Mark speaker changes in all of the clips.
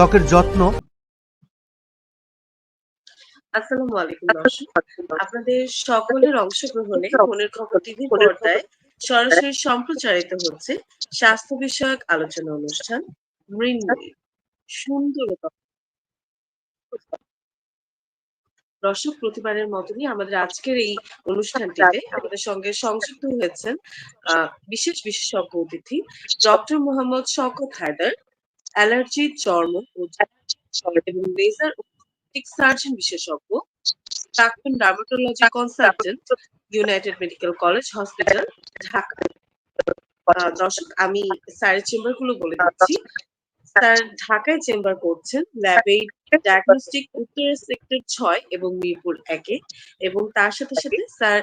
Speaker 1: ত্বকের যত্ন।
Speaker 2: আসসালামু আলাইকুম আপনাদের সকলের অংশগ্রহণে মনের খবর টিভি পর্দায় সরাসরি সম্প্রচারিত হচ্ছে স্বাস্থ্য বিষয়ক আলোচনা অনুষ্ঠান মৃন্ময়ী। সুন্দরতা দর্শক প্রতিবারের মতনই আমাদের আজকের এই অনুষ্ঠানটিতে আমাদের সঙ্গে সংযুক্ত হয়েছেন আহ, বিশেষ বিশেষজ্ঞ অতিথি ডক্টর মোহাম্মদ শওকত হায়দার। অ্যালার্জি চর্ম এবং লেজার সার্জন বিশেষজ্ঞ, প্রাক্তন dermatology consultant, United Medical College hospital, Dhaka. দর্শক, আমি স্যারের চেম্বারগুলো বলে দিচ্ছি। স্যার ঢাকায় চেম্বার করছেন ল্যাবে ডায়াগনস্টিক উত্তর সেক্টর ছয় এবং মিরপুর একে এবং তার সাথে সাথে sir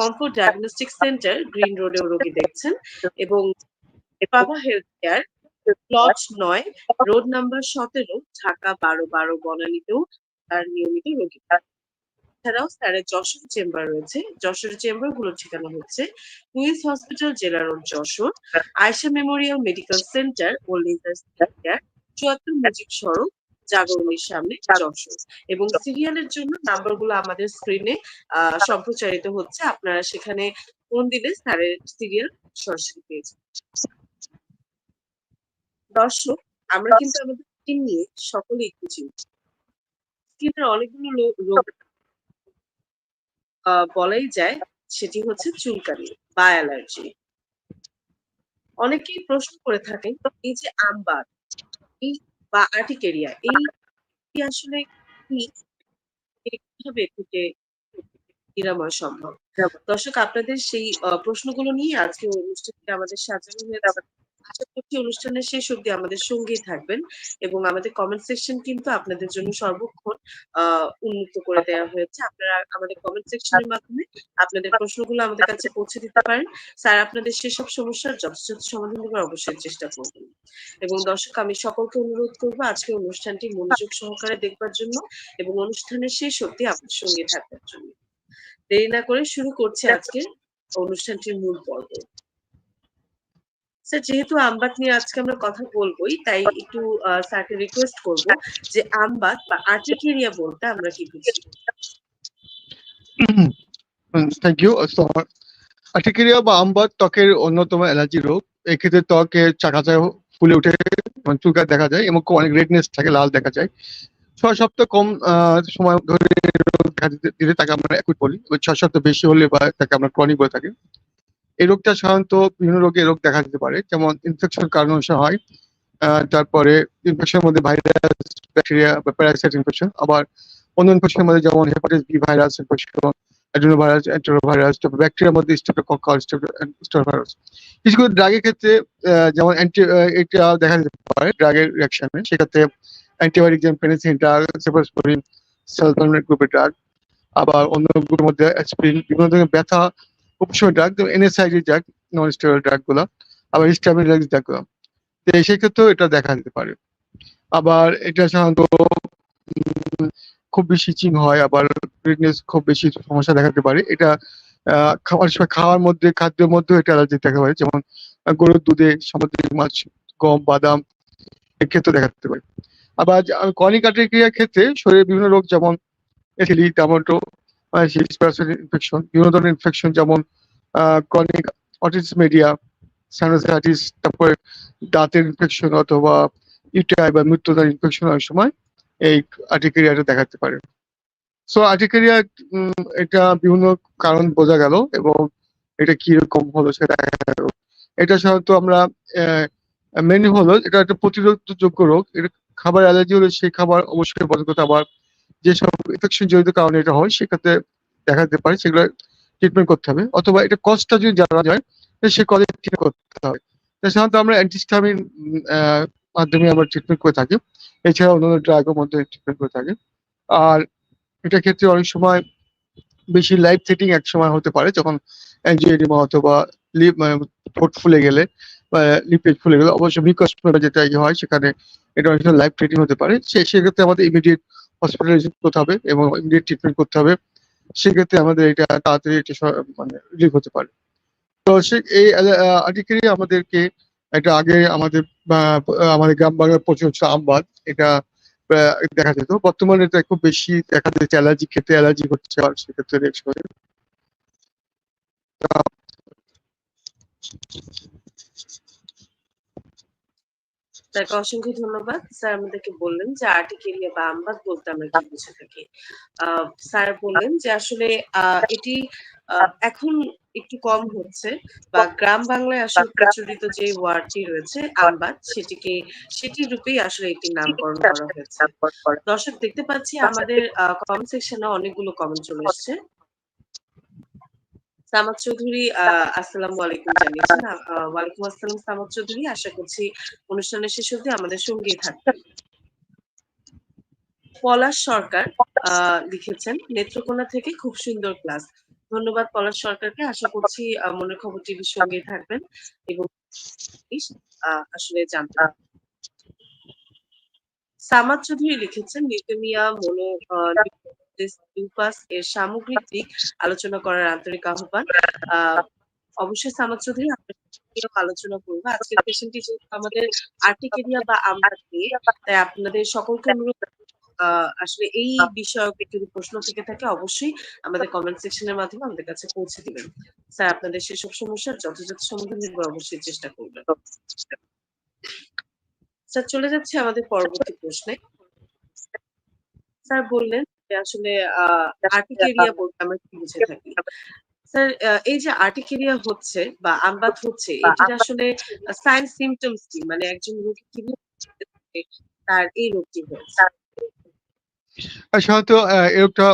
Speaker 2: comfort diagnostic centre green রোডেও রোগী দেখছেন এবং বাবা হেলথ কেয়ার প্লট নয় রোড নাম্বার সতেরো ঢাকা বারো বারো বনানীতেও তার নিয়মিত রোগী। এছাড়াও স্যারের যশোর চেম্বার রয়েছে। যশোর চেম্বারগুলোর ঠিকানা হচ্ছে কুইন্স হসপিটাল জেলা road Jessore Ayesha memorial medical centre ও লেজার কেয়ার চুয়াত্তর মুজিব সড়ক জাগরণের সামনে যশোর। এবং সিরিয়ালের জন্য নাম্বারগুলো আমাদের স্ক্রিনে সম্প্রচারিত হচ্ছে। আপনারা সেখানে ফোন দিলে স্যারের সিরিয়াল সরাসরি পেয়ে যাবেন। দর্শক আমরা কিন্তু আমাদের স্কিন নিয়ে সকলেই একটু চিন্তিত। স্কিনের অনেকগুলো রোগ বলাই যায় সেটি হচ্ছে চুলকানি বা অ্যালার্জি। অনেকেই প্রশ্ন করে থাকেন এই যে আমবার এই বা আর্টিকেরিয়া এই আসলে কি? কীভাবে থেকে নিরাময় সম্ভব? দর্শক আপনাদের সেই প্রশ্নগুলো নিয়ে আজকে অনুষ্ঠানটি আমাদের সাজানো হয়েছে। আশা করছি অনুষ্ঠানের শেষ অবধি আমাদের সঙ্গেই থাকবেন এবং আমাদের কমেন্ট সেকশন কিন্তু আপনাদের জন্য সর্বক্ষণ উন্মুক্ত করে দেওয়া হয়েছে। আপনারা আমাদের কমেন্ট সেকশনের মাধ্যমে আপনাদের প্রশ্নগুলো আমাদের কাছে পৌঁছে দিতে পারেন। স্যার, আপনাদের সেসব সমস্যার যথাযথ সমাধান দেওয়ার অবশ্যই চেষ্টা করবেন। এবং দর্শক, আমি সকলকে অনুরোধ করব আজকে অনুষ্ঠানটি মনোযোগ সহকারে দেখবার জন্য এবং অনুষ্ঠানের শেষ অবধি আপনার সঙ্গে থাকবার জন্য। দেরি না করে শুরু করছে আজকে অনুষ্ঠানটির মূল পর্ব। স্যার যেহেতু আমবাত নিয়ে আজকে আমরা কথা বলবোই, তাই একটু স্যারকে রিকোয়েস্ট করব যে আমবাত বা আর্টিকেরিয়া বলতে আমরা কি বুঝি?
Speaker 3: থ্যাংক ইউ আর্টিকেরিয়া বা আমবার ত্বকের অন্যতম অ্যালার্জি রোগ। এক্ষেত্রে ত্বকে চাকাচায় ফুলে উঠে চুলকায় দেখা যায়, এবং অনেক রেডনেস থাকে, লাল দেখা যায়। ছয় সপ্তাহ কম সময় ধরে দেখা দিতে- তাকে আমরা অ্যাকুট বলি। ছয় সপ্তাহ বেশি হলে বা তাকে আমরা ক্রনিক বলে থাকি। এই রোগটা সাধারণত বিভিন্ন রোগে রোগ দেখা দিতে পারে। যেমন ইনফেকশন কারণ হয়। তারপরে ইনফেকশনের মধ্যে ভাইরাস ব্যাকটেরিয়া বা প্যারাসাইট ইনফেকশন আবার অন্য ইনফেকশনের মধ্যে যেমন hepatitis B virus infection adenovirus enterovirus তারপর ব্যাকটেরিয়ার মধ্যে স্টেপটোকক্কাল স্টেপটোভাইরাস কিছু কিছু ড্রাগের ক্ষেত্রে যেমন অ্যান্টি এটা দেখা যেতে পারে ড্রাগের রিয়াকশনে সেক্ষেত্রে অ্যান্টিবায়োটিক যেমন পেনিসিলিন ড্রাগ সেফাসপোরিন সালফারমেট গ্রুপের ড্রাগ আবার অন্য গ্রুপের মধ্যে অ্যাসপিরিন বিভিন্ন ধরনের ব্যথা উপশম drug NSAID drug non steroid ড্রাগগুলো, আবার স্টাবিলাইজ ড্রাগগুলো তো সেই ক্ষেত্রেও এটা দেখা যেতে পারে। আবার এটা সাধারণত খুব বেশি চিং হয়, আবার রেডনেস খুব বেশি সমস্যা দেখাতে পারে। এটা খাওয়ার সময় খাওয়ার মধ্যে, খাদ্যের মধ্যেও এটা অ্যালার্জি দেখা পারে যেমন গরুর দুধে সামুদ্রিক মাছ, গম, বাদাম এক্ষেত্রে দেখাতে পারে। আবার কনিক ক্রিয়ার ক্ষেত্রে শরীরের বিভিন্ন রোগ যেমন এথিলি টমেটো ইনফেকশন বিভিন্ন ধরনের ইনফেকশন যেমন ক্রনিক অটিস মিডিয়া সাইনোসাইটিস তারপরে দাঁতের ইনফেকশন অথবা ইউটিআই বা মৃত্যুদার ইনফেকশন অনেক সময় এই আর্টিকেরিয়াটা দেখাতে পারে। সো আর্টিকেরিয়া এটা বিভিন্ন কারণ বোঝা গেল এবং এটা কীরকম হলো সেটা এটা সাধারণত আমরা মেনু হলো এটা একটা প্রতিরোধযোগ্য রোগ। এটা খাবার অ্যালার্জি হলে সেই খাবার অবশ্যই বন্ধ করতে আবার যেসব ইনফেকশন জড়িত কারণে এটা হয়, সেক্ষেত্রে দেখা যেতে পারে, সেগুলো ট্রিটমেন্ট করতে হবে। অথবা এটা কজটা যদি জানা যায় সে কজে ঠিক করতে হবে। সাধারণত আমরা অ্যান্টিস্টামিন মাধ্যমে আমরা ট্রিটমেন্ট করে থাকি। এছাড়া অন্যান্য ড্রাগের মধ্যে ট্রিটমেন্ট করে থাকি। আর এটা ক্ষেত্রে অনেক সময় বেশি লাইফ থ্রেটিং এক সময় হতে পারে, যখন অ্যাঞ্জিওডিমা অথবা লিপ ঠোঁট ফুলে গেলে, বা লিপেজ ফুলে গেলে অবশ্য মিকস যেটা হয়, সেখানে এটা অনেক সময় লাইফ থ্রেটিং হতে পারে। সে, সেক্ষেত্রে আমাদের ইমিডিয়েট হসপিটালাইজেশন করতে হবে এবং ইমিডিয়েট ট্রিটমেন্ট করতে হবে, সেক্ষেত্রে আমাদের এটা তাড়াতাড়ি এটা মানে রিলিভ হতে পারে। তো সে এই আর্টিকেলি আমাদেরকে এটা আগে আমাদের আমাদের গ্রাম বাংলার প্রচুর হচ্ছে আমবাদ, এটা দেখা যেত। বর্তমানে এটা খুব বেশি দেখা যাচ্ছে অ্যালার্জি, খেতে অ্যালার্জি হচ্ছে আর সেক্ষেত্রে
Speaker 2: তাকে অসংখ্য ধন্যবাদ। স্যার আমাদেরকে বললেন যে আর্টিকেরিয়া বা আমবাদ বলতে আমরা কি বুঝে থাকি। স্যার বললেন যে আসলে এটি এখন একটু কম হচ্ছে বা গ্রাম বাংলায় আসলে প্রচলিত যে ওয়ার্ডটি রয়েছে, আমবাদ, সেটিকে সেটি রূপেই আসলে এটির নামকরণ করা হয়েছে। দর্শক, দেখতে পাচ্ছি আমাদের কমেন্ট সেকশনে অনেকগুলো কমেন্ট চলে এসছে। সামাদ চৌধুরী আসসালামু আলাইকুম জানিয়েছেন। ওয়ালাইকুম আসসালাম সামাদ চৌধুরী। আশা করছি অনুষ্ঠানের শেষ আমাদের সঙ্গেই থাকবেন। পলাশ সরকার লিখেছেন, নেত্রকোনা থেকে খুব সুন্দর ক্লাস। ধন্যবাদ পলাশ সরকারকে। আশা করছি মনের খবর টিভির সঙ্গেই থাকবেন এবং আসলে জানতে। সামাদ চৌধুরী লিখেছেন লিউকেমিয়া মনো এর সামগ্রিক দিক আলোচনা করার আন্তরিক আহ্বান। আহ, অবশ্যই সামাদ চৌধুরী আলোচনা করব। আজকের পেশেন্টটি আমাদের বা আমরা তাই আপনাদের সকলকে অনুরোধ আসলে এই বিষয়ক যদি প্রশ্ন থেকে থাকে অবশ্যই আমাদের কমেন্ট সেকশনের মাধ্যমে আমাদের কাছে পৌঁছে দিবেন। স্যার আপনাদের সেসব সমস্যার যথাযথ সমাধান দিতে অবশ্যই চেষ্টা করবেন স্যার চলে যাচ্ছে আমাদের পরবর্তী প্রশ্নে। স্যার বললেন যে আসলে আর্টিকেরিয়া বলতে আমরা কি বুঝে থাকি? স্যার এই যে আর্টিকেরিয়া হচ্ছে বা আমবাত হচ্ছে এটির আসলে সাইন সিমটমস কি? মানে একজন রোগী কি তার এই রোগটি হয়েছে?
Speaker 3: সাধারণত রোগটা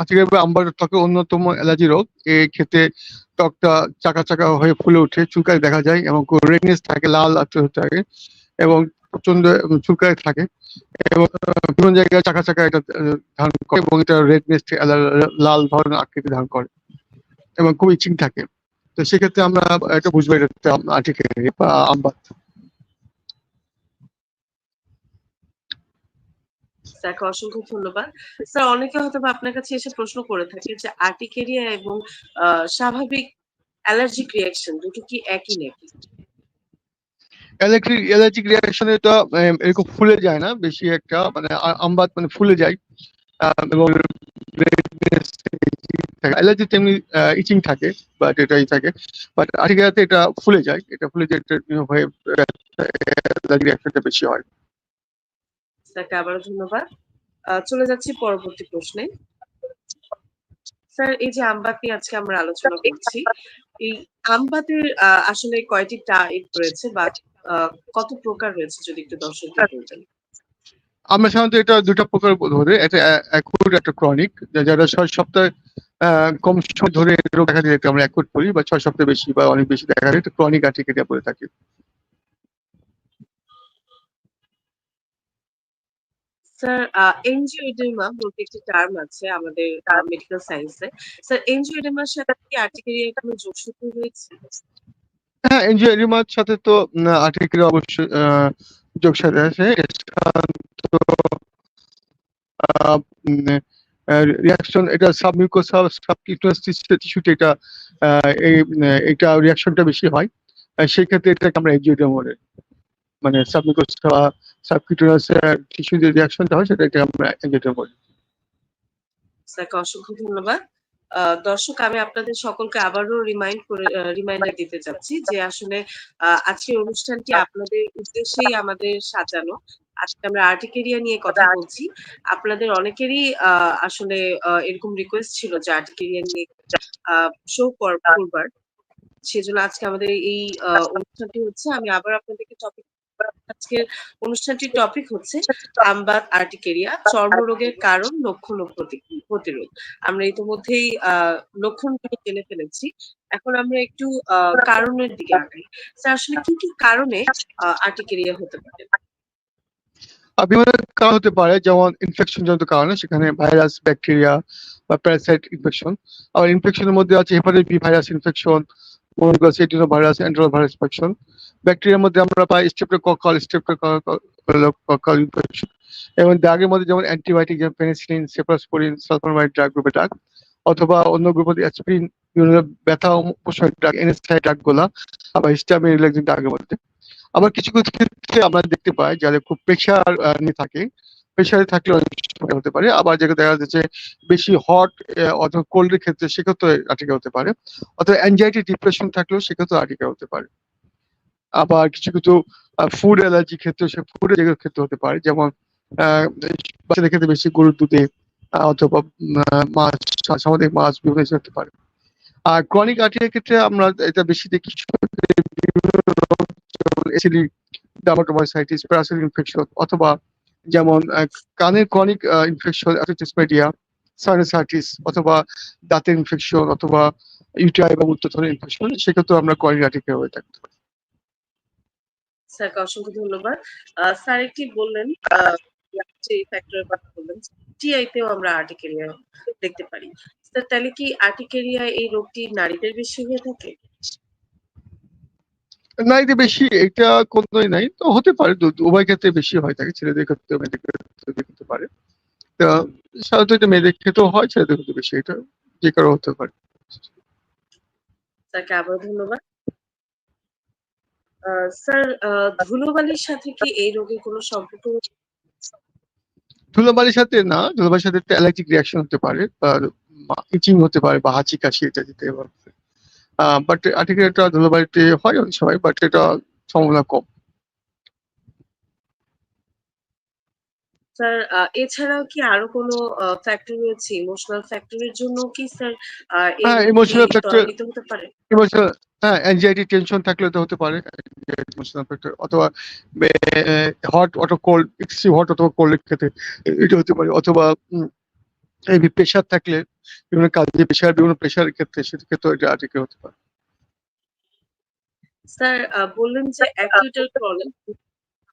Speaker 3: আজকে আমার ত্বকের অন্যতম অ্যালার্জি রোগ। এই ক্ষেত্রে ত্বকটা চাকা চাকা হয়ে ফুলে ওঠে চুলকায় দেখা যায় এবং রেডনেস থাকে লাল আচর থাকে এবং প্রচণ্ড চুলকায় থাকে। এবং বিভিন্ন জায়গায় চাকা চাকা এটা ধারণ করে এবং এটা রেড রেডনেস লাল ধরনের আকৃতি ধারণ করে এবং খুব ইচিং থাকে। তো সেক্ষেত্রে আমরা এটা বুঝব, এটা আর্টিকেল বা আমবাত
Speaker 2: স্যারকে অসংখ্য ধন্যবাদ। স্যার, অনেকে হয়তো আপনার কাছে এসে প্রশ্ন করে থাকে যে আর্টিকেরিয়া এবং স্বাভাবিক অ্যালার্জিক রিয়াকশন দুটো কি একই নাকি?
Speaker 3: ইলেকট্রিক অ্যালার্জিক রিয়াকশনে তো আহ, এরকম ফুলে যায় না বেশি একটা মানে আমবাত মানে ফুলে যায়। এবং অ্যালার্জি তেমনি ইচিং থাকে বাট এটাই থাকে। বাট আর্টিকেলাতে এটা ফুলে যায়। এটা ফুলে যায় এটা হয়ে অ্যালার্জি রিয়াকশনটা বেশি হয়।
Speaker 2: স্যারকে আবারও ধন্যবাদ। চলে যাচ্ছি পরবর্তী প্রশ্নে। স্যার এই যে আমবাত নিয়ে আজকে আমরা আলোচনা করছি এই আমবাতের আসলে কয়টি টাইপ রয়েছে বা কত প্রকার রয়েছে যদি একটু দর্শকদের বলতেন
Speaker 3: আমরা সাধারণত এটা দুটো প্রকার ধরে একটা অ্যাকুট একটা ক্রনিক যারা ছয় সপ্তাহ কম সময় ধরে রোগ দেখা দিলে আমরা অ্যাকুট বলি বা ছয় সপ্তাহ বেশি বা অনেক বেশি দেখা যায় ক্রনিক আর্টিকেরিয়া বলে থাকি।
Speaker 2: স্যার এনজিওডেমা বলতে একটি টার্ম আছে আমাদের মেডিকেল সায়েন্সে স্যার এনজিওডেমার সাথে কি আর্টিকেরিয়ার কোনো যোগসূত্র রয়েছে?
Speaker 3: হ্যাঁ এনজিওরিমার সাথে তো আর্টিকেল অবশ্যই যোগ সাথে আছে। রিয়াকশন এটা সাবমিউকোসা সাবকিউটাস টিস্যুতে এটা এটা রিয়াকশনটা বেশি হয়। সেই ক্ষেত্রে এটাকে আমরা এনজিওডিয়াম বলে। মানে সাবমিউকোসা সাবকিউটাস টিস্যু যে রিয়াকশনটা হয়, সেটাকে আমরা এনজিওডিয়াম বলি।
Speaker 2: স্যারকে অসংখ্য ধন্যবাদ। দর্শক, আমি আপনাদের সকলকে আবারও রিমাইন্ড করে রিমাইন্ডার দিতে চাচ্ছি যে আসলে আজকের অনুষ্ঠানটি আপনাদের উদ্দেশ্যেই আমাদের সাজানো। আজকে আমরা আর্টিকেরিয়া নিয়ে কথা বলছি। আপনাদের অনেকেরই আসলে এরকম রিকোয়েস্ট ছিল যে আর্টিকেরিয়া নিয়ে শো করবার। সেজন্য আজকে আমাদের এই অনুষ্ঠানটি হচ্ছে। আমি আবার আপনাদেরকে টপিক আজকের অনুষ্ঠানটির টপিক হচ্ছে আমবাত আর্টিকেরিয়া চর্মরোগের কারণ লক্ষণ ও প্রতিরোধ। আমরা ইতিমধ্যেই লক্ষণগুলো জেনে ফেলেছি। এখন আমরা একটু কারণের দিকে আগাই। স্যার আসলে কি কি কারণে আর্টিকেরিয়া হতে পারে?
Speaker 3: বিভিন্ন কারণ হতে পারে যেমন ইনফেকশন জনিত কারণে সেখানে ভাইরাস ব্যাকটেরিয়া বা প্যারাসাইট ইনফেকশন আবার ইনফেকশনের মধ্যে আছে hepatitis B virus infection virus entero virus infection ব্যাকটেরিয়ার মধ্যে আমরা পাই স্ট্রেপ্টোকক্কাল স্ট্রেপ্টোকক্কাল ইনফেকশন এবং দাগের মধ্যে যেমন অ্যান্টিবায়োটিক যেমন পেনিসিলিন সেপ্রাসপোরিন সালফারমাইড ড্রাগ গ্রুপের ড্রাগ অথবা অন্য গ্রুপ অ্যাসপিরিন বিভিন্ন ব্যথা উপশমের ড্রাগ এনএসআই ড্রাগগুলা, আবার হিস্টামিন রিল্যাক্সিং ড্রাগের মধ্যে। আবার কিছু কিছু ক্ষেত্রে আমরা দেখতে পাই যাদের খুব প্রেশার নিয়ে থাকে। প্রেশারে থাকলে অনেক হতে পারে। আবার যেটা দেখা যাচ্ছে বেশি হট অথবা কোল্ডের ক্ষেত্রে সেক্ষেত্রে আর্টিকা হতে পারে। অথবা অ্যাংজাইটি ডিপ্রেশন থাকলেও সেক্ষেত্রে আর্টিকা হতে পারে। আবার কিছু কিছু ফুড অ্যালার্জি ক্ষেত্রে সে ফুডের যেগুলো ক্ষেত্রে হতে পারে। যেমন বাচ্চাদের ক্ষেত্রে বেশি গরুর দুধে অথবা মাছ, সামুদ্রিক মাছ, বিভিন্ন হতে পারে। আর ক্রনিক আর্টিকের ক্ষেত্রে আমরা এটা বেশি দেখি ডার্মাটোমাইসাইটিস প্যারাসাইটিক ইনফেকশন অথবা যেমন কানের ক্রনিক ইনফেকশন সাইনাসাইটিস অথবা দাঁতের ইনফেকশন অথবা ইউটিআই বা উত্তরথনের ইনফেকশন সেক্ষেত্রে আমরা ক্রনিক আর্টিকেল হয়ে থাকতে পারি।
Speaker 2: স্যারকে অসংখ্য ধন্যবাদ। স্যার একটি বললেন যে ফ্যাক্টরের কথা বললেন টিআই তেও আমরা আর্টিকেরিয়া দেখতে পারি। স্যার তাহলে কি আর্টিকেরিয়া এই রোগটি নারীদের বেশি হয়ে থাকে?
Speaker 3: নারীদের বেশি এটা কোনোই নাই। তো হতে পারে উভয় ক্ষেত্রে বেশি হয় থাকে ছেলেদের ক্ষেত্রে মেয়েদের ক্ষেত্রে হতে পারে। তা সাধারণত এটা মেয়েদের ক্ষেত্রেও হয় ছেলেদের ক্ষেত্রে বেশি। এটা যে কারও হতে পারে।
Speaker 2: স্যারকে আবার ধন্যবাদ। স্যার ধুলোবালির সাথে কি এই রোগের কোনো সম্পর্ক?
Speaker 3: ধুলোবালির সাথে না, ধুলোবালির সাথে অ্যালার্জিক রিয়াকশন হতে পারে ইচিং হতে পারে, বা হাঁচি কাশি এটা যেতে পারে বাট আর্টিকেলটা ধুলোবালিতে হয় অনেক সময় বাট এটা সম্ভাবনা কম
Speaker 2: স্যার এছাড়াও কি আরও কোনো ফ্যাক্টর রয়েছে? ইমোশনাল ফ্যাক্টরের জন্য কি স্যার
Speaker 3: হ্যাঁ, factor-
Speaker 2: ত্বরান্বিত হতে পারে?
Speaker 3: ইমোশনাল হ্যাঁ অ্যাংজাইটি টেনশন থাকলে তো হতে পারে। ইমোশনাল ফ্যাক্টর অথবা hot or cold extreme hot অথবা কোল্ডের ক্ষেত্রে এটা হতে পারে। অথবা এই প্রেশার থাকলে বিভিন্ন কাজে প্রেশার বিভিন্ন প্রেশারের ক্ষেত্রে সেক্ষেত্রে এটা আর্টিকেল হতে পারে।
Speaker 2: স্যার বললেন যে অ্যাকিউটাল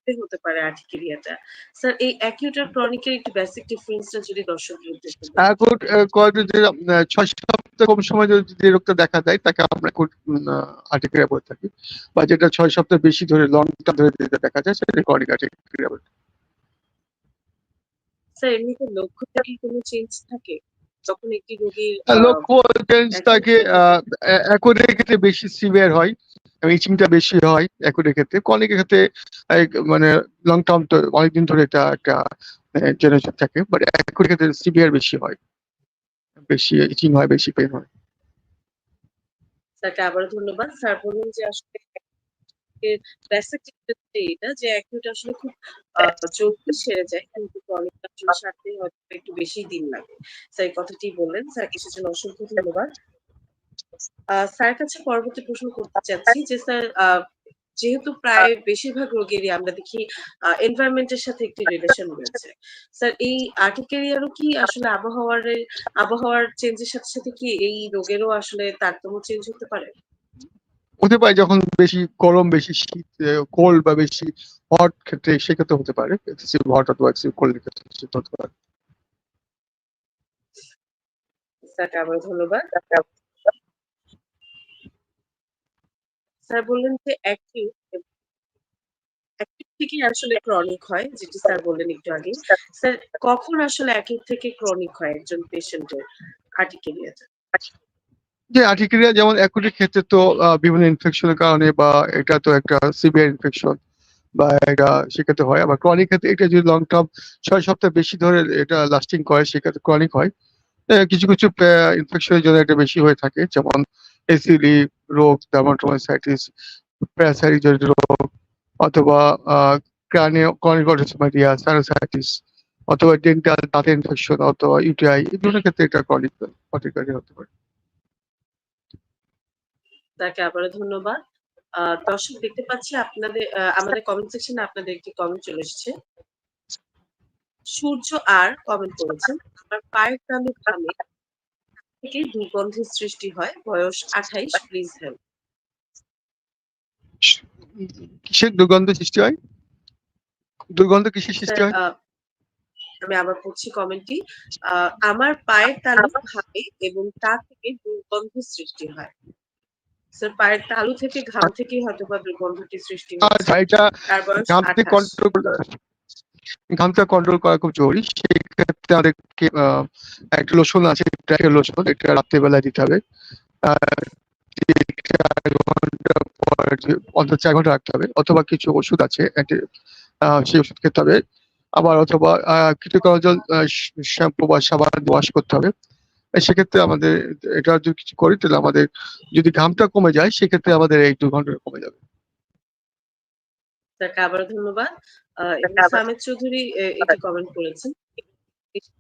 Speaker 2: ক্রনিক হতে পারে আর্টিকেরিয়াটা। স্যার এই অ্যাকিউটাল ক্রনিকের একটু বেসিক ডিফারেন্সটা যদি দর্শকদের উদ্দেশ্যে বলেন।
Speaker 3: এখন কয়েকদিন যে আহ, ছয় সপ্তাহ কম সময় যদি যে রোগটা দেখা দেয় তাকে আমরা আর্টিকেরিয়া বলে থাকি। বা যেটা ছয় সপ্তাহ বেশি ধরে লং টার্ম ধরে যেটা দেখা যায় সেটা ক্রনিক আর্টিকেরিয়া বলে
Speaker 2: স্যার এমনিতে লক্ষণে কি কোনো চেঞ্জ থাকে? যখন একটি রোগীর
Speaker 3: আর লক্ষ্য চেঞ্জ থাকে অ্যাকোডের ক্ষেত্রে বেশি সিভিয়ার হয়। ইচিংটা বেশি হয় অ্যাকোডের ক্ষেত্রে। কনিকের ক্ষেত্রে মানে লং টার্ম তো অনেকদিন ধরে এটা একটা জেনারেশন থাকে বাট অ্যাকোডের ক্ষেত্রে সিভিয়ার বেশি হয়। বেশি ইচিং হয়, বেশি পেন হয়।
Speaker 2: স্যারকে আবারও ধন্যবাদ। স্যার বললেন যে আসলে এটা, যে অ্যাকিউট আসলে খুব জলদি সেরে যায়, কিন্তু ক্রনিকটা আসলে সারতে হয়তো একটু বেশি দিন লাগে। স্যার, এই কথাটি বললেন। স্যারকে সেজন্য অসংখ্য ধন্যবাদ। স্যারের কাছে পরবর্তী প্রশ্ন করতে চাচ্ছি যে স্যার যেহেতু প্রায় বেশিরভাগ রোগেরই আমরা দেখি এনভায়রনমেন্টের সাথে একটি রিলেশন রয়েছে। স্যার এই আর্টিকেরিয়ারও কি আসলে আবহাওয়ার আবহাওয়ার চেঞ্জের সাথে সাথে কি এই রোগেরও আসলে তারতম্য চেঞ্জ হতে পারে?
Speaker 3: হতে পারে যখন বেশি গরম বেশি শীত কোল্ড বা বেশি হট ক্ষেত্রে সেক্ষেত্রে হতে পারে। হট অথবা কোল্ড ক্ষেত্রে সেটা হতে পারে।
Speaker 2: স্যারকে আবার ধন্যবাদ। স্যার বললেন যে অ্যাক্টিভ থেকে আসলে ক্রনিক হয়, যেটি স্যার বললেন একটু আগে। স্যার, কখন আসলে অ্যাক্টিভ থেকে ক্রনিক হয় একজন পেশেন্টের
Speaker 3: যে যেমন অ্যাকুটের ক্ষেত্রে তো বিভিন্ন ইনফেকশনের কারণে বা এটা তো একটা সিভিয়ার ইনফেকশন বা এটা সেক্ষেত্রে হয়। আবার ক্রনিক ক্ষেত্রে এটা যদি লং টার্ম ছয় সপ্তাহ বেশি ধরে এটা লাস্টিং করে, সেক্ষেত্রে ক্রনিক হয়। কিছু কিছু ইনফেকশনের জন্য এটা বেশি হয়ে থাকে, যেমন এসিডি রোগ ডার্মাটোমাইসাইটিস প্যারাসাইটিক জনিত রোগ, অথবা ক্রানিও অথবা ডেন্টাল ইনফেকশন অথবা ইউটিআই এই ক্ষেত্রে এটা হতে পারে।
Speaker 2: তাকে আবারও ধন্যবাদ। দর্শক, দেখতে পাচ্ছি আপনাদের আমাদের কমেন্ট সেকশনে আপনাদের একটি কমেন্ট চলে এসেছে। সূর্য আর কমেন্ট করেছেন। আমার পায়ের থেকে দুর্গন্ধের সৃষ্টি হয়। বয়স আঠাইশ প্লিজ হেল্প
Speaker 3: কিসের দুর্গন্ধ সৃষ্টি হয়? দুর্গন্ধ কিসের সৃষ্টি হয়?
Speaker 2: আমি আবার পড়ছি কমেন্টটি। আহ, আমার পায়ের তালু ঘামে এবং তা থেকে দুর্গন্ধের সৃষ্টি হয়। স্যার পায়ের তালু থেকে ঘাম থেকে হয়তো বা দুর্গন্ধটি সৃষ্টি
Speaker 3: আর
Speaker 2: হচ্ছে
Speaker 3: ঘামটা কন্ট্রোল করা খুব জরুরি। সেই ক্ষেত্রে আমাদেরকে একটা লোশন আছে একটা লোশন এটা রাত্রেবেলা দিতে হবে। অন্তত চার ঘণ্টা রাখতে হবে, অথবা কিছু ওষুধ আছে সেই ওষুধ খেতে হবে। আবার অথবা কিছু করা জল শ্যাম্পু বা সাবান ওয়াশ করতে হবে। সেক্ষেত্রে আমাদের, এটা যদি কিছু করি, তাহলে আমাদের যদি ঘামটা কমে যায়, সেক্ষেত্রে আমাদের এই দু ঘণ্টা কমে যাবে।
Speaker 2: তাকে আবারও ধন্যবাদ। সামিদ চৌধুরী এটি কমেন্ট করেছেন।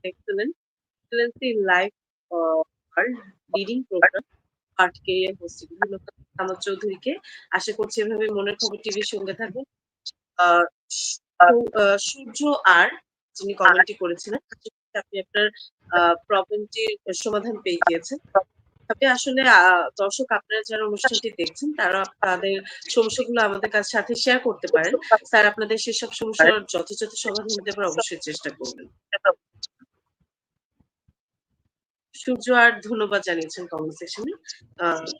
Speaker 2: Excellent. Excellency life leading program art career hosting ধন্যবাদ সামিদ চৌধুরীকে। আশা করছি এভাবে মনের খবর টিভির সঙ্গে থাকবেন সূর্য আর যিনি কমেন্টটি করেছিলেন আপনি আপনার প্রবলেমটির সমাধান পেয়ে গিয়েছেন। তবে আসলে আহ, দর্শক আপনারা যারা অনুষ্ঠানটি দেখছেন তারা তাদের সমস্যাগুলো আমাদের কাছে সাথে শেয়ার করতে পারেন। স্যার আপনাদের সেসব সমস্যার যথাযথ সমাধান দেওয়ার অবশ্যই চেষ্টা করবেন। সূর্য আর ধন্যবাদ জানিয়েছেন কমেন্ট সেকশনে।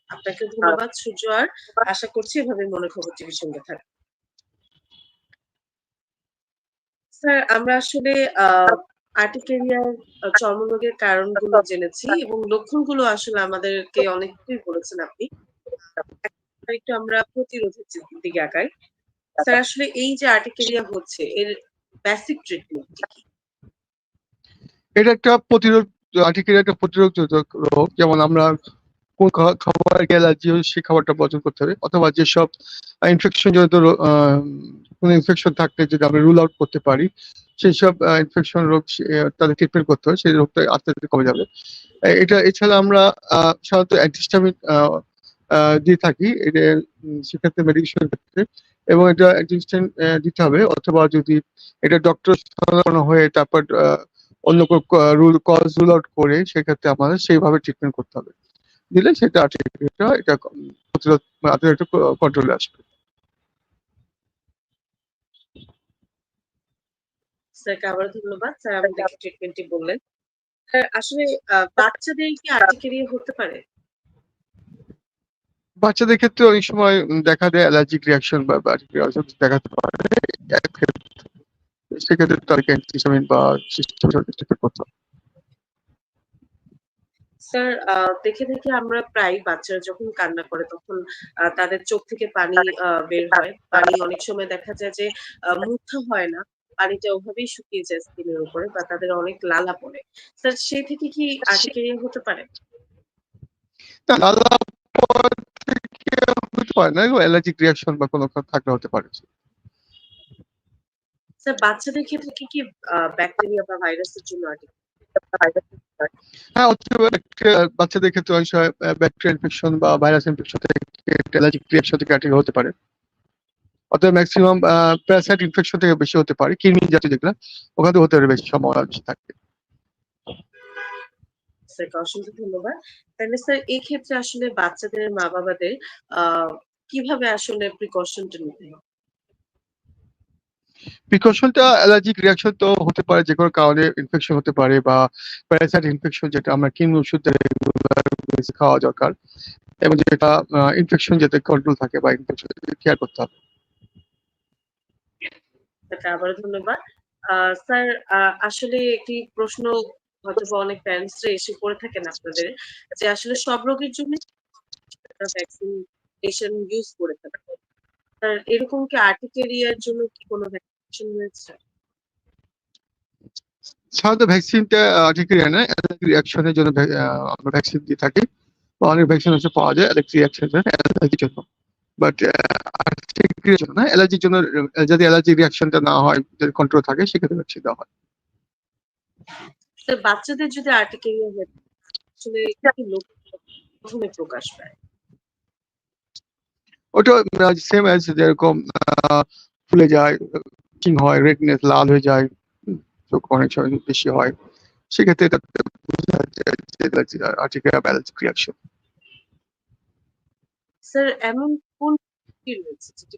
Speaker 2: আপনাকে ধন্যবাদ। সূর্য আর আশা করছি এভাবে মনে খবর টিভির সঙ্গে থাকবে স্যার আমরা আসলে আর্টিকেরিয়ার চর্মরোগের কারণগুলো জেনেছি এবং লক্ষণগুলো আসলে আমাদেরকে অনেক কিছুই বলেছেন আপনি। একটু আমরা প্রতিরোধের দিকে আগাই। স্যার, আসলে এই যে আর্টিকেরিয়া হচ্ছে, এর বেসিক ট্রিটমেন্ট কি?
Speaker 3: এটা একটা প্রতিরোধ আর্টিকেল একটা প্রতিরোধ রোগ। যেমন আমরা কোন খাবার, অ্যালার্জি সেই খাবারটা বর্জন করতে হবে। অথবা যেসব ইনফেকশন জনিত কোনো ইনফেকশন থাকলে যদি আমরা রুল আউট করতে পারি সেই সব ইনফেকশন রোগ তাদের ট্রিটমেন্ট করতে হয়, সেই রোগটা আস্তে আস্তে কমে যাবে। এটা, এছাড়া আমরা সাধারণত অ্যান্টিস্টামিক দিয়ে থাকি সেক্ষেত্রে মেডিকেশন ক্ষেত্রে। এবং এটা অ্যান্টিস্টামিন দিতে হবে, অথবা যদি এটা ডক্টর হয়ে তারপর অন্য রুল কজ রুল আউট করে, সেক্ষেত্রে আমাদের সেইভাবে ট্রিটমেন্ট করতে হবে। দিলে সেটা এটা প্রতিরোধ কন্ট্রোলে আসবে।
Speaker 2: স্যারকে আবার ধন্যবাদ। স্যার আমাদেরকে ট্রিটমেন্টটি বললেন। আসলে বাচ্চাদের কি আর্টিকেরিয়া হতে পারে?
Speaker 3: বাচ্চাদের ক্ষেত্রে অনেক সময় দেখা দেয় অ্যালার্জিক রিয়াকশন বা দেখাতে পারে। সেক্ষেত্রে তাদেরকে অ্যান্টিহিস্টামিন বা করতে
Speaker 2: স্যার আহ, দেখে দেখে আমরা প্রায় বাচ্চারা যখন কান্না করে তখন আহ, তাদের চোখ থেকে পানি আহ, বের হয়। পানি অনেক সময় দেখা যায় যে আহ, মুথা হয় না। পানিটা ওভাবেই শুকিয়ে যায় স্কিনের উপরে বা তাদের অনেক লালা পড়ে। স্যার সেই থেকে কি আর্টিকেরিয়া হতে পারে?
Speaker 3: লালা থেকে হতে পারে না অ্যালার্জিক রিয়াকশন বা কোনো থাকলে হতে পারে
Speaker 2: স্যার বাচ্চাদের ক্ষেত্রে কি কি ব্যাকটেরিয়া বা ভাইরাসের জন্য?
Speaker 3: হ্যাঁ বাচ্চাদের ক্ষেত্রে অনেক সময় ব্যাকটেরিয়া ইনফেকশন বা ভাইরাস ইনফেকশন থেকে অ্যালার্জিক রিয়াকশন থেকে হতে পারে। অথবা ম্যাক্সিমাম প্যারাসাইট ইনফেকশন থেকে বেশি হতে পারে কৃমি জাতীয় যেগুলো ওখানে হতে পারে বেশি সম্ভাবনা থাকে।
Speaker 2: অসংখ্য ধন্যবাদ। তাহলে স্যার এই ক্ষেত্রে আসলে বাচ্চাদের মা বাবাদের কীভাবে আসলে প্রিকশনটা নিতে হবে?
Speaker 3: প্রিকশনটা অ্যালার্জিক রিয়াকশন তো হতে পারে যে কোনো কারণে ইনফেকশন হতে পারে বা প্যারাসাইট ইনফেকশন যেটা আমরা কৃমি ওষুধ খাওয়া দরকার। এবং যেটা ইনফেকশন যাতে কন্ট্রোল থাকে বা ইনফেকশন কেয়ার করতে হবে।
Speaker 2: তাকে আবারও ধন্যবাদ স্যার আসলে একটি প্রশ্ন হয়তো অনেক প্যারেন্টসরা এসে পড়ে থাকেন আপনাদের, যে আসলে সব রোগের জন্য ভ্যাকসিনেশন ইউজ করে স্যার, এরকম কি আর্টিকেরিয়ার জন্য কি কোনো ভ্যাকসিনেশন হয়েছে
Speaker 3: সাধারণত ভ্যাকসিনটা আর্টিকেরিয়া না রিয়াকশনের জন্য আমরা ভ্যাকসিন দিয়ে থাকি। অনেক ভ্যাকসিন হচ্ছে পাওয়া যায় অ্যালার্জিক রিয়াকশন অ্যালার্জির জন্য। বাট জন্য না অ্যালার্জির জন্য যদি অ্যালার্জিক রিয়াকশনটা না হয় যদি কন্ট্রোল থাকে সেক্ষেত্রে ভ্যাকসিন দেওয়া হয়।
Speaker 2: বাচ্চাদের যদি আর্টিকেরিয়া হয়ে থাকে, আসলে কি প্রথমে প্রকাশ পায়?
Speaker 3: ওটা সেম অ্যাজ যেরকম ফুলে যায় চিং হয় রেডনেস লাল হয়ে যায় চোখ অনেক সময় বেশি হয় সেক্ষেত্রে এটা বোঝা যায় যে আর্টিকেরিয়া অ্যালার্জিক রিয়াকশন
Speaker 2: স্যার, এমন কোন রয়েছে যেটি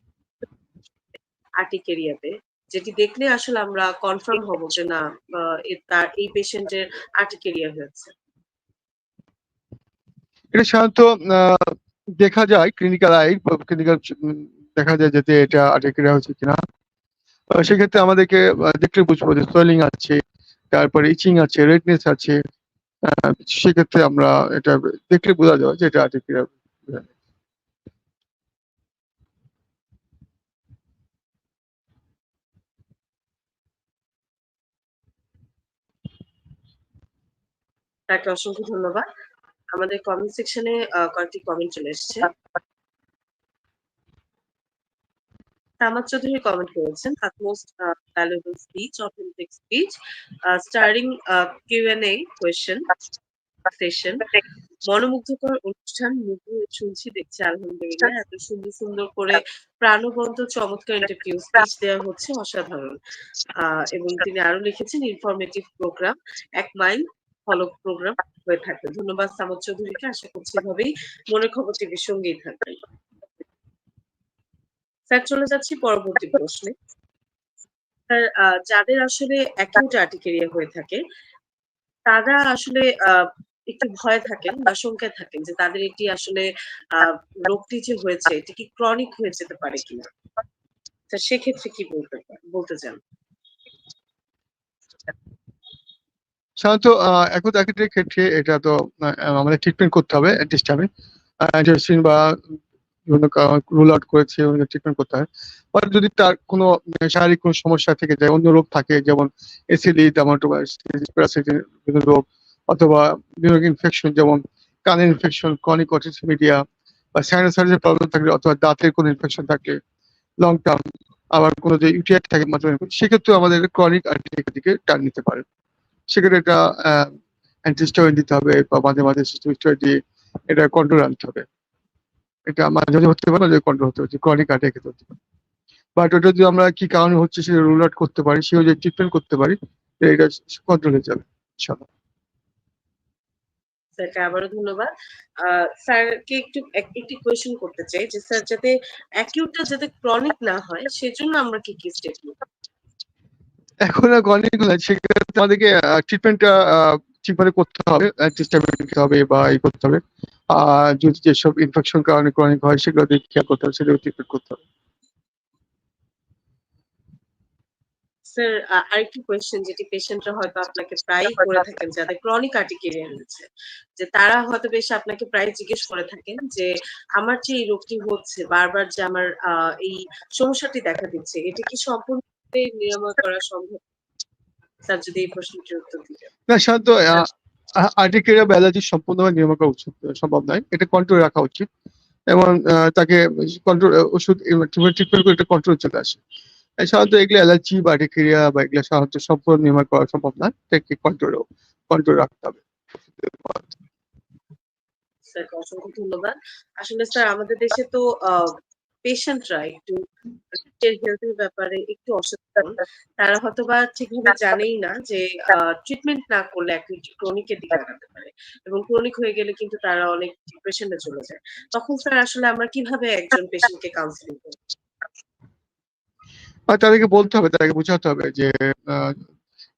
Speaker 2: আর্টিকেরিয়াতে, যেটি দেখলে আসলে আমরা কনফার্ম হব যে না তার, এই পেশেন্টের আর্টিকেরিয়া হয়েছে?
Speaker 3: এটা সাধারণত দেখা যায় ক্লিনিক্যাল আই ক্লিনিক্যাল দেখা যায় যাতে এটা আর্টিকেরিয়া হচ্ছে কিনা। সেক্ষেত্রে আমাদেরকে দেখলে বুঝব যে সোয়েলিং আছে, তারপরে ইচিং আছে রেডনেস আছে সেক্ষেত্রে আমরা এটা দেখলে বোঝা যাবে যে এটা আর্টিকেরিয়া
Speaker 2: তাকে অসংখ্য ধন্যবাদ। আমাদের কমেন্ট সেকশনে কয়েকটি কমেন্ট চলে এসেছে। তামাক চৌধুরী কমেন্ট করেছেন utmost uh, valuable speech authentic speech uh, starring uh, Q&A question session মনোমুগ্ধকর অনুষ্ঠান মুগ্ধ শুনছি দেখছি আলহামদুলিল্লাহ এত সুন্দর সুন্দর করে প্রাণবন্ত চমৎকার ইন্টারভিউ স্পিচ দেওয়া হচ্ছে অসাধারণ। এবং তিনি আরও লিখেছেন ইনফরমেটিভ প্রোগ্রাম এক মাইল ফলো প্রোগ্রাম হয়ে থাকে ধন্যবাদ সামদ চৌধুরীকে। আশা করছি এভাবেই মনের খবর টিভির সঙ্গেই থাকবেন। স্যার, চলে যাচ্ছি পরবর্তী প্রশ্নে। স্যার যাদের আসলে অ্যাকিউট আর্টিকেরিয়া হয়ে থাকে, তারা আসলে একটু ভয় থাকেন বা শঙ্কায় থাকেন যে তাদের এটি আসলে রোগটি যে হয়েছে, এটি কি ক্রনিক হয়ে যেতে পারে কিনা? সেক্ষেত্রে কি বলতে বলতে চান?
Speaker 3: সাধারণত এখন চাকরির ক্ষেত্রে এটা তো আমাদের ট্রিটমেন্ট করতে হবে আমি। অ্যান্টিবায়োটিক বা বিভিন্ন রুল আউট করেছে ট্রিটমেন্ট করতে হয়। বা যদি তার কোনো শারীরিক কোনো সমস্যা থেকে যায়, অন্য রোগ থাকে, যেমন এসিডি বিভিন্ন রোগ, অথবা বিভিন্ন ইনফেকশন যেমন কানের ইনফেকশন ক্রনিক মিডিয়া বা সাইনোসাইটিসের প্রবলেম থাকলে, অথবা দাঁতের কোনো ইনফেকশন থাকলে লং টার্ম আবার কোনো যে ইউটিআই থাকে, মাত্র সেক্ষেত্রে আমাদের ক্রনিক আর্টিকের দিকে টার্ন নিতে পারে। সেক্ষেত্রে এটা অ্যান্টিস্টয়েড দিতে হবে বা মাঝে মাঝে স্টেরয়েড দিয়ে এটা কন্ট্রোল আনতে হবে। এটা মাঝে মাঝে হতে পারে মাঝে কন্ট্রোল হতে হচ্ছে ক্রনিক আর্টিক হতে পারে বাট ওটা যদি আমরা কি কারণে হচ্ছে সেটা রুল আউট করতে পারি সে অনুযায়ী ট্রিটমেন্ট করতে পারি এটা কন্ট্রোল হয়ে যাবে, ইনশাআল্লাহ।
Speaker 2: স্যারকে আবারও ধন্যবাদ। স্যারকে একটু, এক- একটি কোয়েশ্চেন করতে চাই, যে স্যার, যাতে অ্যাকিউটটা যাতে ক্রনিক না হয়, সেজন্য আমরা কি কি স্টেপ নিব
Speaker 3: এখন হলে সেক্ষেত্রে আমাদেরকে ট্রিটমেন্টটা ঠিকভাবে করতে হবে চেষ্টা করতে হবে বা ই করতে হবে। আর যদি যেসব ইনফেকশন কারণে ক্রনিক হয়, সেগুলো দেখে খেয়াল করতে হবে, সেগুলো ট্রিটমেন্ট করতে হবে।
Speaker 2: স্যার আরেকটি কোয়েশ্চেন যেটি পেশেন্টরা হয়তো আপনাকে প্রায়ই করে থাকেন, যাদের ক্রনিক আর্টিকেরিয়া রয়েছে যে তারা হয়তো বেশ আপনাকে প্রায় জিজ্ঞেস করে থাকেন যে, আমার যে এই রোগটি হচ্ছে, বারবার যে আমার এই সমস্যাটি দেখা দিচ্ছে, এটি কি সম্পূর্ণ নিরাময় করা সম্ভব স্যার যদি এই প্রশ্নটির উত্তর দিতেন
Speaker 3: না সাধারণত আর্টিকেরিয়া বা অ্যালার্জি সম্পূর্ণভাবে নিরাময় করা উচিত সম্ভব নয়। এটা কন্ট্রোল রাখা উচিত এবং তাকে কন্ট্রোল ওষুধ ট্রিটমেন্ট করে এটা কন্ট্রোল চলে আসে। সাধারণত এগুলো অ্যালার্জি বা আর্টিকেরিয়া বা এগুলো সাধারণত সম্পূর্ণ নিরাময় করা সম্ভব নয় এটাকে কন্ট্রোল কন্ট্রোল রাখতে হবে।
Speaker 2: অসংখ্য ধন্যবাদ। আসলে স্যার আমাদের দেশে তো পেশেন্টরা একটু হেলথের ব্যাপারে একটু অসচেতন। তারা হয়তো বা ঠিকভাবে জানেই না যে ট্রিটমেন্ট না করলে ক্রনিকের দিকে আগাতে পারে এবং ক্রনিক হয়ে গেলে কিন্তু তারা অনেক ডিপ্রেশনে চলে যায়। তখন স্যার আসলে আমরা কীভাবে একজন পেশেন্টকে কাউন্সিলিং করব?
Speaker 3: তাদেরকে বলতে হবে তাদেরকে বোঝাতে হবে যে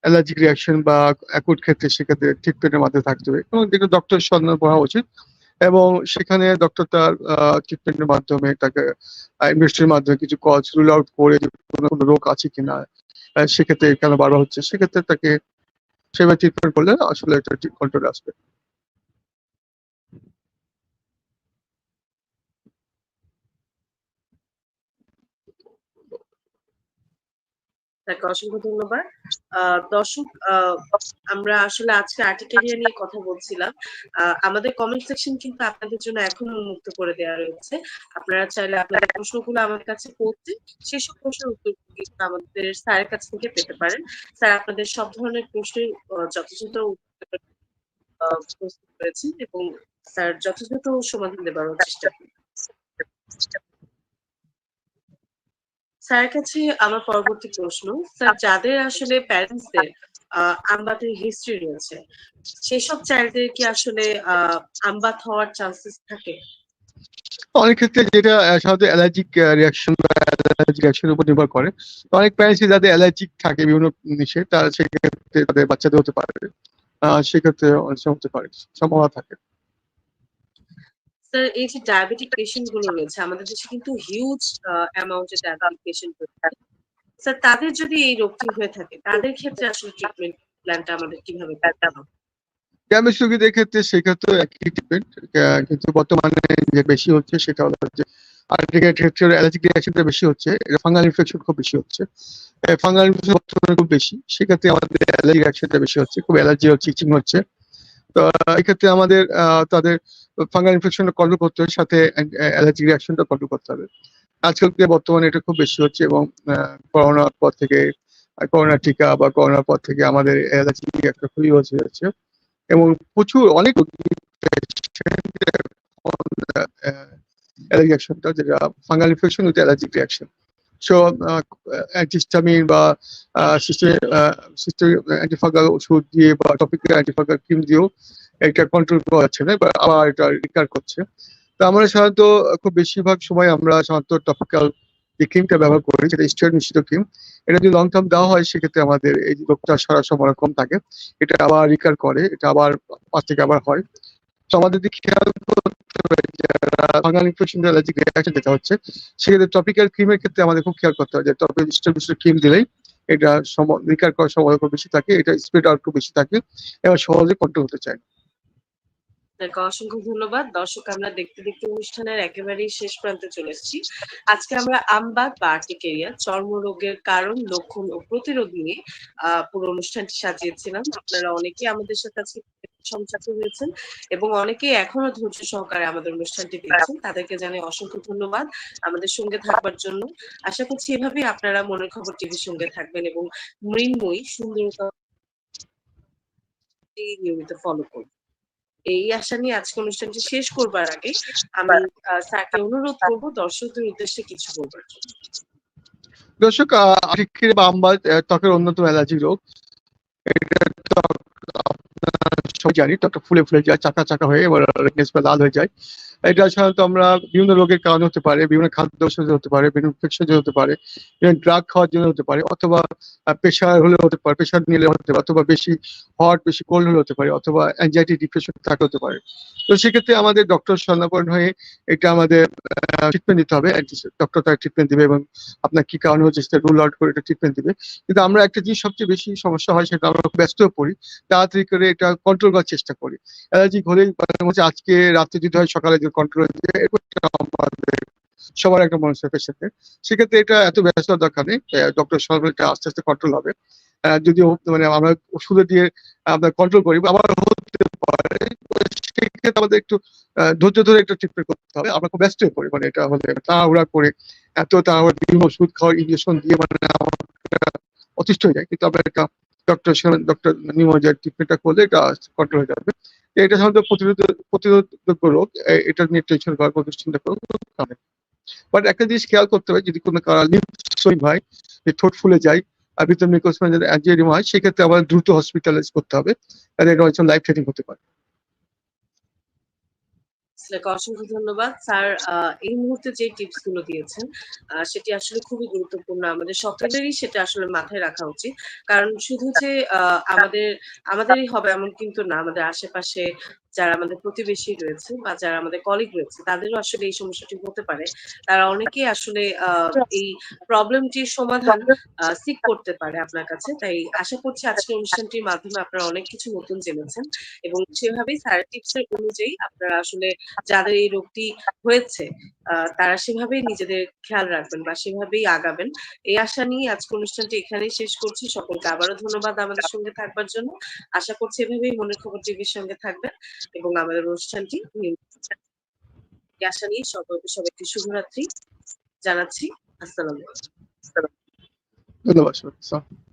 Speaker 3: অ্যালার্জিক রিয়াকশন বা অ্যাকুট ক্ষেত্রে সেক্ষেত্রে ট্রিটমেন্টের মাধ্যমে থাকতে হবে। এবং যেটা ডক্টর সন্ধান করা উচিত এবং সেখানে ডক্টর তার ট্রিটমেন্টের মাধ্যমে তাকে ইনভেস্টের মাধ্যমে কিছু কজ রুল আউট করে কোনো রোগ আছে কিনা সেক্ষেত্রে কেন বারবার হচ্ছে, সেক্ষেত্রে তাকে সেভাবে ট্রিটমেন্ট করলে আসলে একটা কন্ট্রোল আসবে।
Speaker 2: তাকে অসংখ্য ধন্যবাদ। দর্শক আমরা আসলে আজকে আর্টিকেরিয়া নিয়ে কথা বলছিলাম। আমাদের কমেন্ট সেকশন কিন্তু আপনাদের জন্য এখন উন্মুক্ত করে দেওয়া রয়েছে। আপনারা চাইলে আপনাদের প্রশ্নগুলো আমার কাছে পড়তে, সেসব প্রশ্নের উত্তর কিন্তু আমাদের স্যারের কাছ থেকে পেতে পারেন। স্যার আপনাদের সব ধরনের প্রশ্নের যথাযথ উত্তর প্রস্তুত করেছেন এবং স্যার যথাযথ সমাধান দেবার চেষ্টা করবেন স্যারের কাছে আমার পরবর্তী প্রশ্ন, স্যার, যাদের আসলে প্যারেন্টসদের আমবাতের হিস্ট্রি রয়েছে, সেসব চাইল্ডদের কি আসলে আমবাত হওয়ার চান্সেস থাকে?
Speaker 3: অনেক ক্ষেত্রে যেটা সাধারণত অ্যালার্জিক রিয়াকশন অ্যালার্জিক রিয়াকশনের উপর নির্ভর করে। অনেক প্যারেন্টস যাদের অ্যালার্জিক থাকে বিভিন্ন জিনিসে তারা সেক্ষেত্রে তাদের বাচ্চাদের হতে পারে। সেক্ষেত্রে অনেক হতে পারে, সম্ভাবনা থাকে।
Speaker 2: স্যার এই যে ডায়াবেটিক পেশেন্টগুলো রয়েছে, আমাদের দেশে কিন্তু হিউজ অ্যামাউন্টের ডায়াবেটিক পেশেন্ট রয়েছে। স্যার তাদের যদি এই রোগটি হয়ে থাকে, তাদের ক্ষেত্রে আসলে ট্রিটমেন্ট প্ল্যানটা আমাদের কীভাবে হবে?
Speaker 3: ডায়াবেটিস রোগীদের ক্ষেত্রে সেক্ষেত্রে একই ট্রিটমেন্ট কিন্তু বর্তমানে যে বেশি হচ্ছে সেটা হলো যে আর্টিকেট ক্ষেত্রে অ্যালার্জিক রিয়াকশনটা বেশি হচ্ছে, এটা ফাঙ্গাল ইনফেকশন খুব বেশি হচ্ছে। ফাঙ্গাল ইনফেকশন খুব বেশি, সেক্ষেত্রে আমাদের অ্যালার্জি রিয়াকশনটা বেশি হচ্ছে, খুব অ্যালার্জি হচ্ছে ইচিং হচ্ছে। তো এক্ষেত্রে আমাদের তাদের ফাঙ্গাল ইনফেকশনটা কন্ট্রোল করতে হবে, সাথে অ্যালার্জি রিয়াকশনটা কন্ট্রোল করতে হবে। আজকাল বর্তমানে এটা খুব বেশি হচ্ছে এবং করোনার পর থেকে করোনা টিকা বা করোনার পর থেকে আমাদের অ্যালার্জি একটা খুবই হচ্ছে যাচ্ছে এবং প্রচুর অনেক অ্যালার্জি রিয়াকশনটা যেটা, fungal infection with allergic reaction antihistamine বা সিস্টেম অ্যান্টিফাঙ্গাল ওষুধ দিয়ে বা টপিক্যাল অ্যান্টিফাঙ্গাল ক্রিম দিয়েও এটা কন্ট্রোল করা যাচ্ছে না বা আবার এটা রিকার করছে। তো আমরা সাধারণত খুব বেশিরভাগ সময় আমরা সাধারণত টপিক্যাল যে ক্রিমটা ব্যবহার করি যেটা স্টেরয়েড মিশ্রিত ক্রিম এটা যদি লং টার্ম দেওয়া হয় সেক্ষেত্রে আমাদের এই রোগটা সারা কম থাকে। এটা আবার রিকার করে, এটা আবার পাঁচ থেকে আবার হয়। তো আমাদের দিকে খেয়াল করতে হবে যারা ফাঙ্গাল ইনফেকশন অ্যালার্জিক রিয়াকশন যেটা হচ্ছে সেক্ষেত্রে টপিক্যাল ক্রিমের ক্ষেত্রে আমাদের খুব খেয়াল করতে হবে যে টপিক স্টেরয়েড ক্রিম দিলেই এটা রিকার করার সময় খুব বেশি থাকে, এটা স্পিড আউট খুব বেশি থাকে এবং সহজে কন্ট্রোল হতে চায়
Speaker 2: আপনাকে অসংখ্য ধন্যবাদ। দর্শক, আমরা দেখতে দেখতে অনুষ্ঠানের একেবারেই শেষ প্রান্তে চলে এসেছি। আজকে আমরা আমবাগ বা আর্টিকেরিয়া চর্মরোগের কারণ, লক্ষণ ও প্রতিরোধ নিয়ে পুরো অনুষ্ঠানটি সাজিয়েছিলাম। আপনারা অনেকেই আমাদের সাথে আজকে সংযুক্ত হয়েছেন এবং অনেকেই এখনও ধৈর্য সহকারে আমাদের অনুষ্ঠানটি দেখছেন। তাদেরকে জানাই অসংখ্য ধন্যবাদ আমাদের সঙ্গে থাকবার জন্য। আশা করছি এভাবেই আপনারা মনের খবর টিভির সঙ্গে থাকবেন এবং মৃন্ময়ী সুন্দরতা নিয়মিত ফলো করবেন। এই আশা নিয়ে আজকে অনুষ্ঠানটি শেষ করবার আগে আমি আহ, স্যারকে অনুরোধ করব দর্শকদের উদ্দেশ্যে কিছু বলবার জন্য।
Speaker 3: দর্শক আর্টিকেরিয়া বাম্বা ত্বকের অন্যতম অ্যালার্জি রোগ। এটা ত্বক সবাই জানি ত্বকটা ফুলে ফুলে যায় চাকা চাকা হয়ে এবার রেডনেস বা লাল হয়ে যায়। এটা সাধারণত আমরা বিভিন্ন রোগের কারণে হতে পারে, বিভিন্ন খাদ্য দোষে হতে পারে, বিভিন্ন ইনফেকশন হতে পারে ড্রাগ খাওয়ার জন্য হতে পারে, অথবা প্রেশার হলে হতে পারে প্রেশার নিলে হতে পারে, অথবা বেশি হট বেশি কোল্ড হলে হতে পারে, অথবা অ্যাংজাইটি ডিপ্রেশন থাকলে হতে পারে। তো সেক্ষেত্রে আমাদের ডক্টর স্বর্ণাপন্ন হয়ে এটা আমাদের ট্রিটমেন্ট দিতে হবে ডক্টর তার ট্রিটমেন্ট দিবে এবং আপনার কি কারণে হচ্ছে সেটা রুল আউট করে এটা ট্রিটমেন্ট দিবে। কিন্তু আমরা একটা জিনিস সবচেয়ে বেশি সমস্যা হয় সেটা আমরা ব্যস্ত পড়ি, তাড়াতাড়ি করে এটা কন্ট্রোল করার চেষ্টা করি। অ্যালার্জি মানে আজকে রাত্রে যদি হয় সকালে কন্ট্রোল সবার একটা মনে হয় পেশেন্টের সেক্ষেত্রে এটা এত ব্যস্ত দরকার নেই ডক্টর সরকার আস্তে আস্তে কন্ট্রোল হবে। আহ, যদি মানে আমরা ওষুধে দিয়ে আমরা কন্ট্রোল করি আবার হতে পারে সেক্ষেত্রে আমাদের একটু ধৈর্য ধরে একটা ট্রিটমেন্ট করতে হবে। আমরা খুব ব্যস্ত হয়ে পড়ি মানে এটা হলে তাড়াহুড়া করে এত তাড়াহুড়া ওষুধ খাওয়া ইঞ্জেকশন দিয়ে মানে অতিষ্ঠ হয়ে যায়। কিন্তু আমরা একটা ডক্টর ডক্টর নিউমোলজির ট্রিটমেন্টটা করলে এটা কন্ট্রোল হয়ে যাবে। এটা সাধারণত প্রতিরোধ, প্রতিরোধযোগ্য রোগ এটা নিয়ে টেনশন করার কোনো চিন্তা কারণে বাট একটা জিনিস খেয়াল করতে হবে, যদি কোনো লিপসইং হয়, যে ঠোঁট ফুলে যায় আর ভিতরে অ্যাঞ্জিওডিমা হয়, সেক্ষেত্রে আবার দ্রুত হসপিটালাইজ করতে হবে। আর এটা লাইফ থ্রেটিং হতে পারে।
Speaker 2: অসংখ্য ধন্যবাদ। স্যার এই মুহূর্তে যে টিপসগুলো দিয়েছেন সেটি আসলে খুবই গুরুত্বপূর্ণ। আমাদের সকলেরই সেটা আসলে মাথায় রাখা উচিত। কারণ শুধু যে আমাদের, আমাদেরই হবে এমন কিন্তু না। আমাদের আশেপাশে যারা আমাদের প্রতিবেশী রয়েছে বা যারা আমাদের কলিগ রয়েছে তাদেরও আসলে এই সমস্যাটি হতে পারে। তারা অনেকেই আসলে এই প্রবলেমটির সমাধান সিক করতে পারে আপনার কাছে। তাই আশা করছি আজকের অনুষ্ঠানটির মাধ্যমে আপনারা অনেক কিছু নতুন জেনেছেন এবং সেভাবেই স্যার টিপসের অনুযায়ী আপনারা আসলে যাদের এই রোগটি হয়েছে আহ, তারা সেভাবেই নিজেদের খেয়াল রাখবেন বা সেভাবেই আগাবেন। এই আশা নিয়ে আজকে অনুষ্ঠানটি এখানেই শেষ করছি। সকলকে আবারও ধন্যবাদ আমাদের সঙ্গে থাকবার জন্য। আশা করছি এভাবেই মনের খবর টিভির সঙ্গে থাকবেন। এবং আমাদের অনুষ্ঠানটি আশা নিয়ে সকলকে সবাইকে শুভরাত্রি জানাচ্ছি আসসালাম
Speaker 3: ধন্যবাদ।